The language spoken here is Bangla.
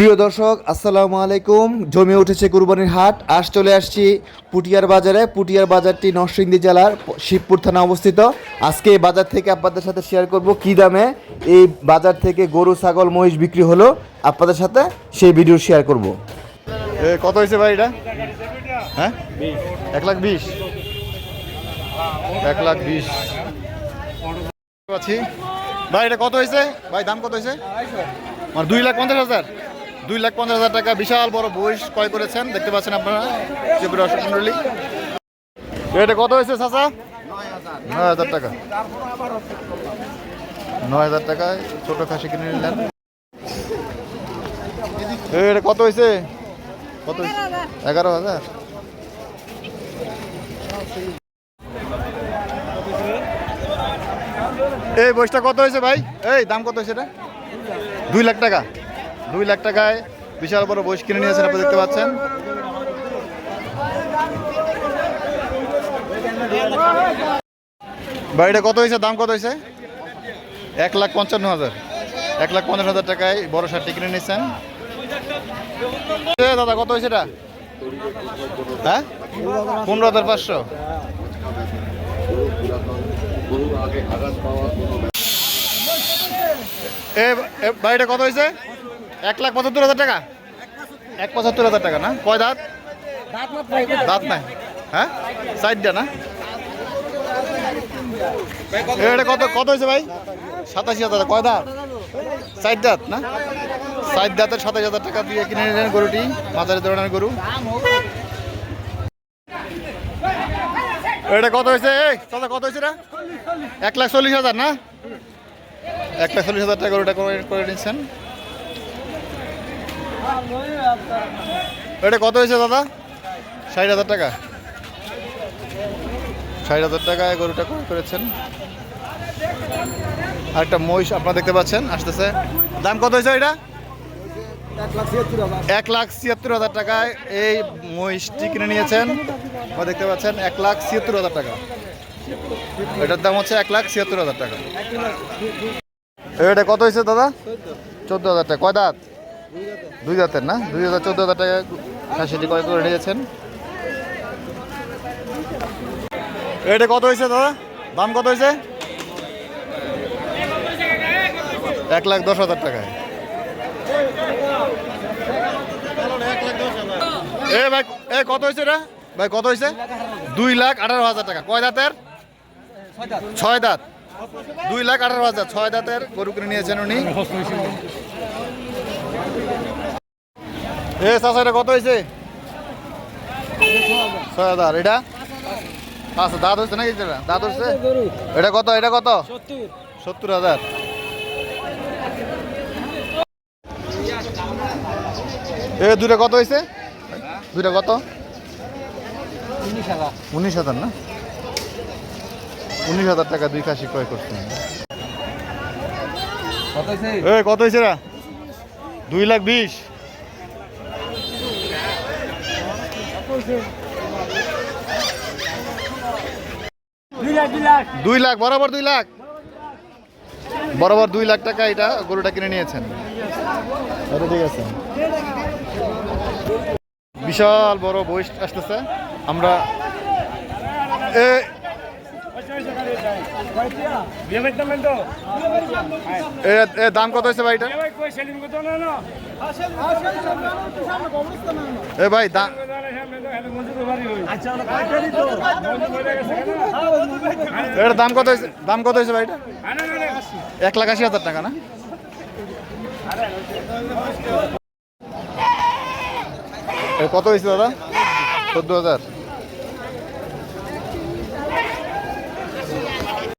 প্রিয় দর্শক, আসসালামু আলাইকুম। জমে উঠেছে কুরবানির হাট। আজ চলে আসছি পুটিয়ার বাজারে। পুটিয়ার বাজারটি নরসিংদী জেলার শিবপুর থানা অবস্থিত। আজকে এই বাজার থেকে আপনাদের সাথে শেয়ার করব কি দামে এই বাজার থেকে গরু, ছাগল, মহিষ বিক্রি হলো। আপনাদের সাথে সেই ভিডিও শেয়ার করব। কত হয়েছে ভাই এটা? হ্যাঁ? এক লাখ বিশ। এক লাখ বিশ। ভাই, এটা কত হয়েছে? ভাই, দাম কত হয়েছে? দুই লাখ পঞ্চাশ হাজার। দুই লাখ পঞ্চাশ হাজার টাকা বিশাল বড় বইস ক্রয় করেছেন। দেখতে পাচ্ছেন আপনারা ত্রিপুরা অশোক মন্ডলী এটা কত হয়েছে চাচা? নয় হাজার টাকা। নয় হাজার টাকায় ছোট খাসি কিনে নিলেন। এটা কত হয়েছে? কত? এগারো হাজার। এই বইসটা কত হয়েছে ভাই? এই, দাম কত হয়েছে এটা? দুই লাখ টাকা। দুই লাখ টাকায় বিশাল বড় বইস কিনে নিয়েছেন আপনি দেখতে পাচ্ছেন। বাড়িটা কত হয়েছে? দাম কত হয়েছে? এক লাখ পঞ্চান্ন হাজার। এক লাখ পঞ্চান্ন হাজার টাকায় বড় শার্টটি কিনে নিয়েছেন। দাদা কত হয়েছে এটা? হ্যাঁ? পনেরো হাজার পাঁচশো। এ, বাড়িটা কত হয়েছে? এক লাখ পঁচাত্তর হাজার টাকা? এক পঁচাত্তর হাজার টাকা না? কয় দাঁত? দাঁত নাই। হ্যাঁ? সাইডটা না? কত কত হয়েছে ভাই? সাতাশি হাজার। কয় দাঁত? সাইড দাঁত না? সাইড দাঁতের সাতাশ হাজার টাকা দিয়ে কিনে নিলেন গরুটি। মাঝারি ধরনের গরু। এটা কত হয়েছে? এই দাদা কত হয়েছে এটা? এক লাখ চল্লিশ হাজার না? এক লাখ চল্লিশ হাজার টাকা গরুটা করে নিচ্ছেন। এটা কত হয়েছে দাদা? ষাট হাজার টাকা। ষাট হাজার টাকায় গরুটা করেছেন। আর একটা মহিষ আপনারা দেখতে পাচ্ছেন, আসতেছে। দাম কত হয়েছে এটা? এক লাখ ছিয়াত্তর হাজার টাকায় এই মহিষটি কিনে নিয়েছেন। দেখতে পাচ্ছেন, এক লাখ ছিয়াত্তর হাজার টাকা। এটার দাম হচ্ছে এক লাখ ছিয়াত্তর হাজার টাকা। এটা কত হয়েছে দাদা? চোদ্দ হাজার টাকা। কয় দাঁত? দুই দাঁতের না? দুই হাজার চোদ্দ হাজার টাকা খাসিটি ক্রয় করে নিয়েছেন। এটা কত হয়েছে দাদা? দাম কত হয়েছে? এক লাখ দশ হাজার টাকায়। এ ভাই, এ কত হয়েছে এটা? ভাই, কত হয়েছে? দুই লাখ আঠারো হাজার টাকা। কয় দাঁতের? ছয় দাঁত। দুই লাখ আঠারো হাজার। ছয় দাঁতের গরু কিনে নিয়েছেন উনি। এ চাষা এটা কত হয়েছে ছয় হাজার। এটা? আচ্ছা দাঁত হচ্ছে নাকি এটা? দাঁত হচ্ছে এটা কত? এটা কত? সত্তর হাজার। এ দুটা কত হয়েছে দুটা কত? উনিশ হাজার না? উনিশ হাজার টাকা দুই খাসি ক্রয় করছেন এ কত হয়েছে রা? দুই লাখ বিশ। দুই লাখ বরাবর দুই লাখ। বরাবর দুই লাখ টাকা এটা গরুটা কিনে নিয়েছেন। ঠিক আছে। বিশাল বড় বই আসতেছে। আমরা দাম কত হয়েছে ভাই এটা এ ভাই, দা এটার দাম কত হয়েছে দাম কত হয়েছে ভাই এটা এক লাখ আশি হাজার টাকা না? কত হয়েছে দাদা? চোদ্দ হাজার।